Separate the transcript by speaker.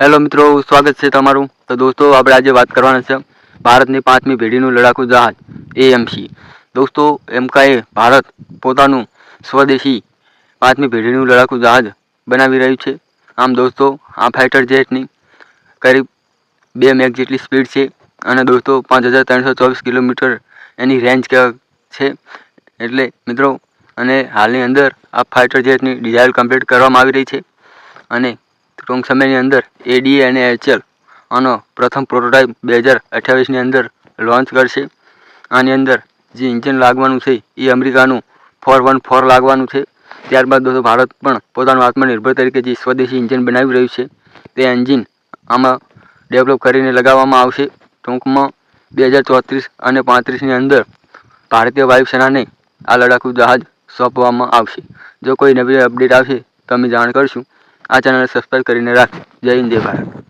Speaker 1: Hello મિત્રો, સ્વાગત છે તમારું. તો દોસ્તો, આપણે આજે વાત કરવાના છે ભારતની પાંચમી પેઢીનું લડાકુ જહાજ, એએમસી. દોસ્તો, એમકાએ ભારત પોતાનું સ્વદેશી પાંચમી પેઢીનું લડાકુ જહાજ બનાવી રહ્યું છે. આમ દોસ્તો, આ ફાઇટર જેટની કરીબ બે મેક જેટલી સ્પીડ છે અને દોસ્તો, પાંચ હજાર ત્રણસો ચોવીસ કિલોમીટર એની રેન્જ છે. એટલે, મિત્રો, અને હાલની અંદર આ ફાઇટર જેટની ડિઝાઇન કમ્પ્લીટ કરવામાં આવી રહી છે. અને ટૂંક સમયની અંદર એડીએ અને એચએલ આનો પ્રથમ પ્રોટોટાઇપ બે હજાર અઠ્યાવીસની અંદર લોન્ચ કરશે. આની અંદર જે ઇન્જિન લાગવાનું છે એ અમેરિકાનું ફોર વન ફોર લાગવાનું છે. ત્યારબાદ દોસ્તો ભારત પણ પોતાનું આત્મનિર્ભર તરીકે જે સ્વદેશી ઇન્જિન બનાવી રહ્યું છે, તે એન્જિન આમાં ડેવલપ કરીને લગાવવામાં આવશે. ટૂંકમાં બે હજાર ચોત્રીસ અને પાંત્રીસની અંદર ભારતીય વાયુસેનાને આ લડાકુ જહાજ સોંપવામાં આવશે. જો કોઈ નવી અપડેટ આવશે તો અમે જાણ કરશું. આ ચેનલ સબસ્ક્રાઈબ કરીને રાખજો જય હિન્દ જય ભારત.